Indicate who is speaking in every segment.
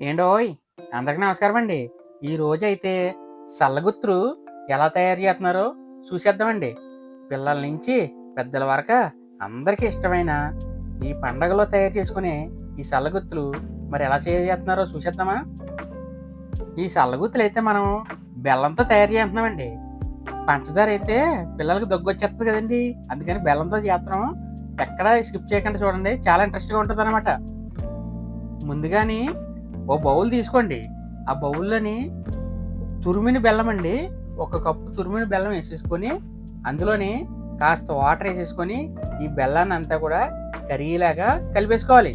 Speaker 1: ఏండోయ్ అందరికి నమస్కారం అండి. ఈ రోజు అయితే సల్లగుత్తులు ఎలా తయారు చేస్తున్నారో చూసేద్దామండి. పిల్లల నుంచి పెద్దల వరకు అందరికీ ఇష్టమైన ఈ పండగలో తయారు చేసుకునే ఈ సల్లగుత్తులు మరి ఎలా చేస్తున్నారో చూసేద్దామా? ఈ సల్లగుత్తులు అయితే మనం బెల్లంతో తయారు చేస్తున్నామండి. పంచదార అయితే పిల్లలకు దగ్గు వచ్చేస్తుంది కదండి. అందుకని బెల్లంతో చేస్తున్నాం. ఎక్కడ స్కిప్ చేయకుండా చూడండి. చాలా ఇంట్రెస్ట్గా ఉంటుంది అనమాట ముందుగాని ఓ బౌల్ తీసుకోండి. ఆ బౌల్లోని తురిమిన బెల్లం అండి ఒక కప్పు తురిమిన బెల్లం వేసేసుకొని అందులోని కాస్త వాటర్ వేసేసుకొని ఈ బెల్లాన్ని అంతా కూడా కరిగేలాగా కలిపేసుకోవాలి.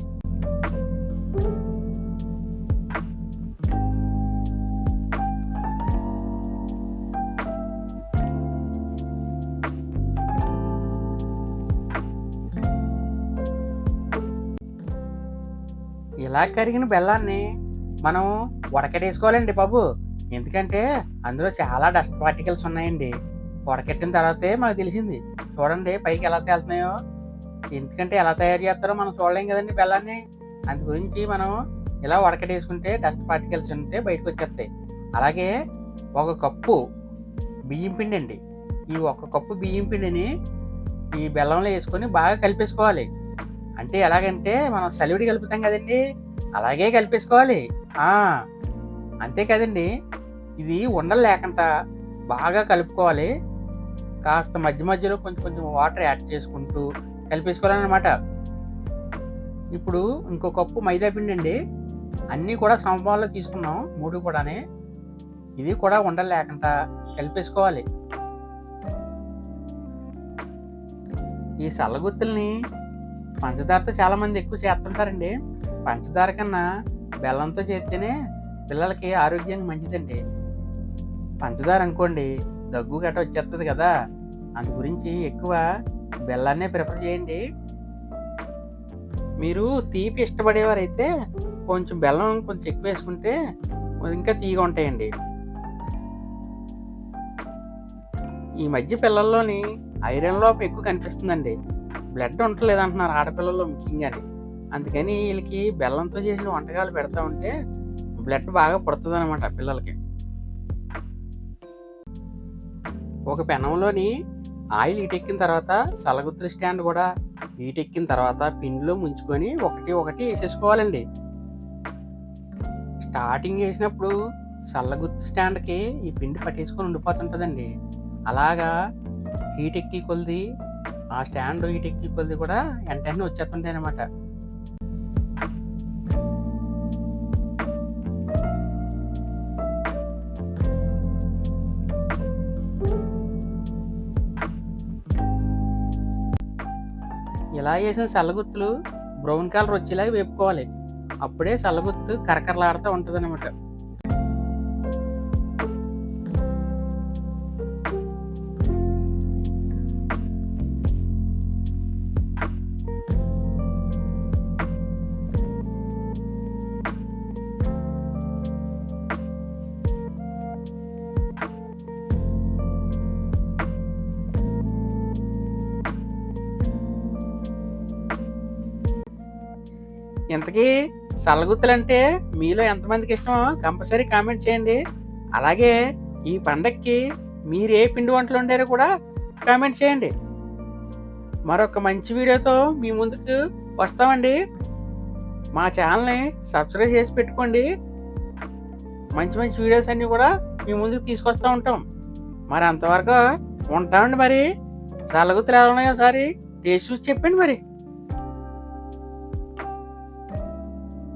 Speaker 1: ఇలా కరిగిన బెల్లాన్ని మనం వడకట్టేసుకోవాలండి బాబు. ఎందుకంటే అందులో చాలా డస్ట్ పార్టికల్స్ ఉన్నాయండి. ఉడకెట్టిన తర్వాతే మాకు తెలిసింది. చూడండి పైకి ఎలా తేలుతున్నాయో. ఎందుకంటే ఎలా తయారు చేస్తారో మనం చూడలేం కదండి బెల్లాన్ని. అందు గురించి మనం ఇలా ఉడకటేసుకుంటే డస్ట్ పార్టికల్స్ ఉంటే బయటకు వచ్చేస్తాయి. అలాగే ఒక కప్పు బియ్యం పిండి అండి ఈ ఒక కప్పు బియ్యం పిండిని ఈ బెల్లంలో వేసుకొని బాగా కలిపేసుకోవాలి. అంటే ఎలాగంటే మనం సలివిడి కలుపుతాం కదండి. అలాగే కలిపేసుకోవాలి. అంతే కదండి. ఇది ఉండలు లేకుండా బాగా కలుపుకోవాలి. కాస్త మధ్య మధ్యలో కొంచెం కొంచెం వాటర్ యాడ్ చేసుకుంటూ కలిపేసుకోవాలన్నమాట. ఇప్పుడు ఇంకో కప్పు మైదా పిండి అండి. అన్నీ కూడా సమపాల్లో తీసుకున్నాం మూడు కూడానే. ఇది కూడా ఉండలు లేకుండా కలిపేసుకోవాలి. ఈ సల్లగుత్తుల్ని పంచదారతో చాలామంది ఎక్కువ చేస్తుంటారండి. పంచదార కన్నా బెల్లంతో చేస్తేనే పిల్లలకి ఆరోగ్యానికి మంచిదండి. పంచదార అనుకోండి దగ్గు గట్ట వచ్చేస్తుంది కదా. అందు గురించి ఎక్కువ బెల్లాన్నే ప్రిఫర్ చేయండి. మీరు తీపి ఇష్టపడేవారైతే కొంచెం బెల్లం కొంచెం ఎక్కువ వేసుకుంటే ఇంకా తీగా ఉంటాయండి. ఈ మధ్య పిల్లల్లోని ఐరన్ లోపం ఎక్కువ కనిపిస్తుందండి. బ్లడ్ ఉండలేదంటున్నారు అంటున్నారు ఆడపిల్లల్లో ముఖ్యంగాని. అందుకని వీళ్ళకి బెల్లంతో చేసిన వంటకాలు పెడతా ఉంటే బ్లడ్ బాగా పుడుతుంది అనమాట పిల్లలకి. ఒక పెనంలోని ఆయిల్ ఈటెక్కిన తర్వాత సలగుత్తుల స్టాండ్ కూడా ఈటెక్కిన తర్వాత పిండిలో ముంచుకొని ఒకటి ఒకటి వేసేసుకోవాలండి. స్టార్టింగ్ వేసినప్పుడు సల్లగుత్తు స్టాండ్కి ఈ పిండి పట్టేసుకొని ఉండిపోతుంటుందండి. అలాగా హీట్ ఎక్కి కొలిది ఆ స్టాండ్ హీట్ ఎక్కి కొలిది కూడా వెంటనే వచ్చేస్తుంటాయి అనమాట ఇలా వేసిన సల్లగుత్తులు బ్రౌన్ కలర్ వచ్చేలాగా వేపుకోవాలి. అప్పుడే సల్లగుత్తు కరకరలాడుతూ ఉంటుంది అనమాట ఇంతకీ సల్లగుత్తులంటే మీలో ఎంతమందికి ఇష్టమో కంపల్సరీ కామెంట్ చేయండి. అలాగే ఈ పండక్కి మీరు ఏ పిండి వంటలు వండారో కూడా కామెంట్ చేయండి. మరొక మంచి వీడియోతో మీ ముందుకు వస్తామండి. మా ఛానల్ని సబ్స్క్రైబ్ చేసి పెట్టుకోండి. మంచి మంచి వీడియోస్ అన్నీ కూడా మీ ముందుకు తీసుకొస్తూ ఉంటాం. మరి అంతవరకు ఉంటామండి మరి. సల్లగుత్తులు ఎలా ఉన్నాయో ఒకసారి టేస్ట్ చూసి చెప్పండి మరి.